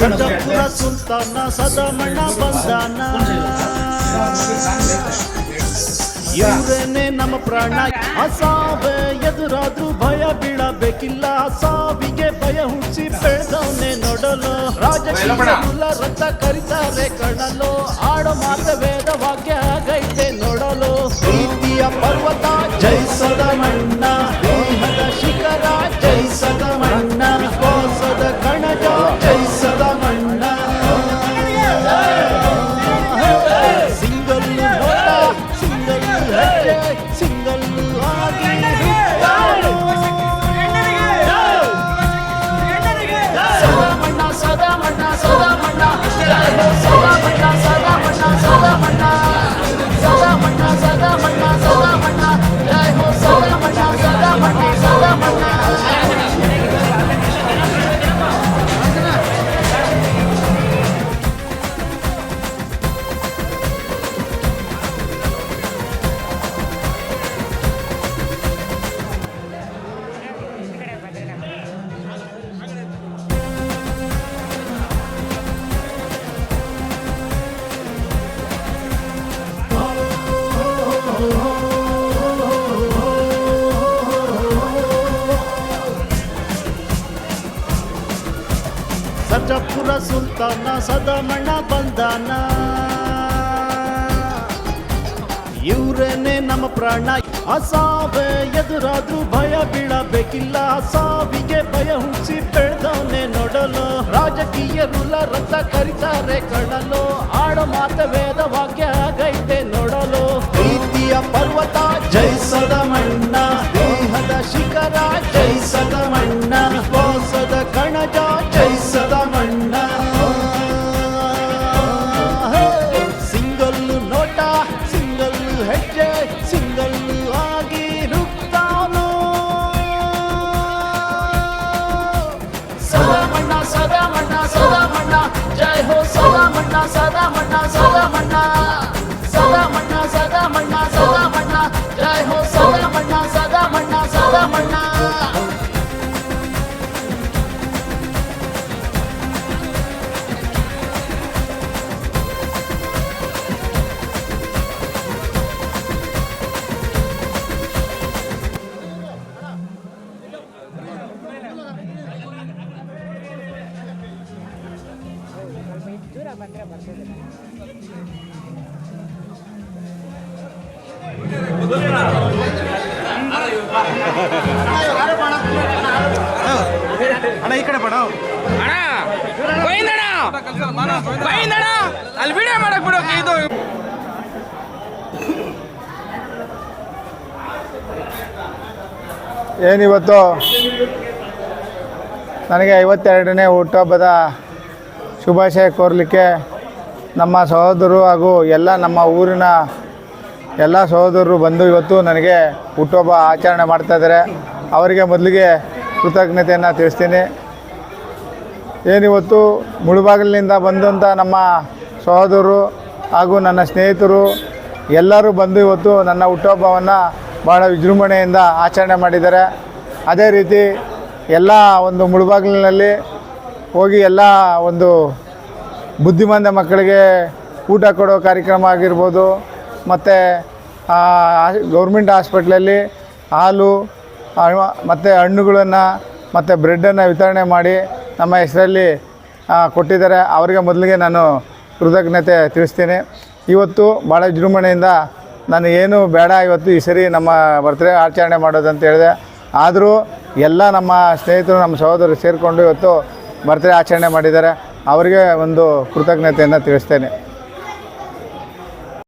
ಗಂಗಪುರ ಸುಲ್ತಾನ ಇವರೇನೆ ನಮ್ಮ ಪ್ರಾಣ ಅಸಾವೆ ಎದುರಾದ್ರೂ ಭಯ ಬೀಳಬೇಕಿಲ್ಲ. ಅಸಾವಿಗೆ ಭಯ ಹುಟ್ಟಿಸಿ ಬೆಳೆದವನೇ ನೋಡಲು ರಾಜಕೀಯ ರಕ್ತ ಕರಿತಾರೆ ಕಣಲು. Jason. ಸರ್ಜಾಪುರ ಸುಲ್ತಾನ ಸದಮಣ ಬಂದಾನ. ಇವರೇನೆ ನಮ್ಮ ಪ್ರಾಣ. ಅಸಾವೆ ಎದುರಾದ್ರೂ ಭಯ ಬೀಳಬೇಕಿಲ್ಲ. ಅಸಾವಿಗೆ ಭಯ ಹುಟ್ಟಿಸಿ ಬೆಳೆದವನೇ ನೋಡಲು. ರಾಜಕೀಯ ರುಲ ರಥ ಕರಿತಾರೆ ಕಣಲು ಆಡೋ ಮಾತ ವೇದ ಮಣ್ಣ ದೇಹದ ಶಿಖರ ಜಯಿಸದ ಮಣ್ಣ ವಿಶ್ವಾಸದ ಕಣಜ ಸದಾ ಮಣ್ಣ ಸಿಂಗಲ್ ನೋಟ ಸಿಂಗಲ್ ಹೆಜ್ಜೆ ಸಿಂಗಲ್ ಆಗಿ ರುಕ್ತಾನು ಸದಾ ಮಣ್ಣ ಸದಾ ಮಣ್ಣ ಸದಾ ಮಣ್ಣ ಜೈ ಹೋ ಸದಾ ಮಣ್ಣ ಸದಾ ಮಣ್ಣ ಸದಾ ಮಣ್ಣ Itu lah bandera ಅಣ್ಣ ಈ ಕಡೆ ಬಡ. ಅಣ್ಣ ಅಲ್ಲಿ ವಿಡಿಯೋ ಮಾಡಕ್ ಬಿಡೋಕೆ ಇದು. ಏನಿವತ್ತು? ನನಗೆ ಐವತ್ತೆರಡನೇ ಹುಟ್ಟುಹಬ್ಬದ ಶುಭಾಶಯ ಕೋರಲಿಕ್ಕೆ ನಮ್ಮ ಸಹೋದರರು ಹಾಗೂ ಎಲ್ಲ ನಮ್ಮ ಊರಿನ ಎಲ್ಲ ಸಹೋದರರು ಬಂದು ಇವತ್ತು ನನಗೆ ಹುಟ್ಟುಹಬ್ಬ ಆಚರಣೆ ಮಾಡ್ತಾಯಿದ್ದಾರೆ ಅವರಿಗೆ ಮೊದಲಿಗೆ ಕೃತಜ್ಞತೆಯನ್ನು ತಿಳಿಸ್ತೀನಿ. ಏನಿವತ್ತು ಮುಳುಬಾಗಿಲಿನಿಂದ ಬಂದಂಥ ನಮ್ಮ ಸಹೋದರರು ಹಾಗೂ ನನ್ನ ಸ್ನೇಹಿತರು ಎಲ್ಲರೂ ಬಂದು ಇವತ್ತು ನನ್ನ ಹುಟ್ಟುಹಬ್ಬವನ್ನು ಭಾಳ ವಿಜೃಂಭಣೆಯಿಂದ ಆಚರಣೆ ಮಾಡಿದ್ದಾರೆ. ಅದೇ ರೀತಿ ಎಲ್ಲ ಒಂದು ಮುಳುಬಾಗಿಲಿನಲ್ಲಿ ಹೋಗಿ ಎಲ್ಲ ಒಂದು ಬುದ್ಧಿಮಾಂದ ಮಕ್ಕಳಿಗೆ ಊಟ ಕೊಡೋ ಕಾರ್ಯಕ್ರಮ ಆಗಿರ್ಬೋದು, ಮತ್ತು ಗೌರ್ಮೆಂಟ್ ಹಾಸ್ಪಿಟ್ಲಲ್ಲಿ ಹಾಲು ಮತ್ತು ಹಣ್ಣುಗಳನ್ನು, ಮತ್ತು ಬ್ರೆಡ್ಡನ್ನು ವಿತರಣೆ ಮಾಡಿ ನಮ್ಮ ಹೆಸರಲ್ಲಿ ಕೊಟ್ಟಿದ್ದಾರೆ. ಅವರಿಗೆ ಮೊದಲಿಗೆ ನಾನು ಕೃತಜ್ಞತೆ ತಿಳಿಸ್ತೀನಿ. ಇವತ್ತು ಭಾಳ ವಿಜೃಂಭಣೆಯಿಂದ ನಾನು ಏನು ಬೇಡ ಇವತ್ತು ಈ ಸರಿ ನಮ್ಮ ಬರ್ತ್ಡೇ ಆಚರಣೆ ಮಾಡೋದಂತ ಹೇಳಿದೆ. ಆದರೂ ಎಲ್ಲ ನಮ್ಮ ಸ್ನೇಹಿತರು, ನಮ್ಮ ಸಹೋದರರು ಸೇರಿಕೊಂಡು ಇವತ್ತು ಬರ್ತಡೇ ಆಚರಣೆ ಮಾಡಿದ್ದಾರೆ. ಅವರಿಗೆ ಒಂದು ಕೃತಜ್ಞತೆಯನ್ನು ತಿಳಿಸ್ತೇನೆ.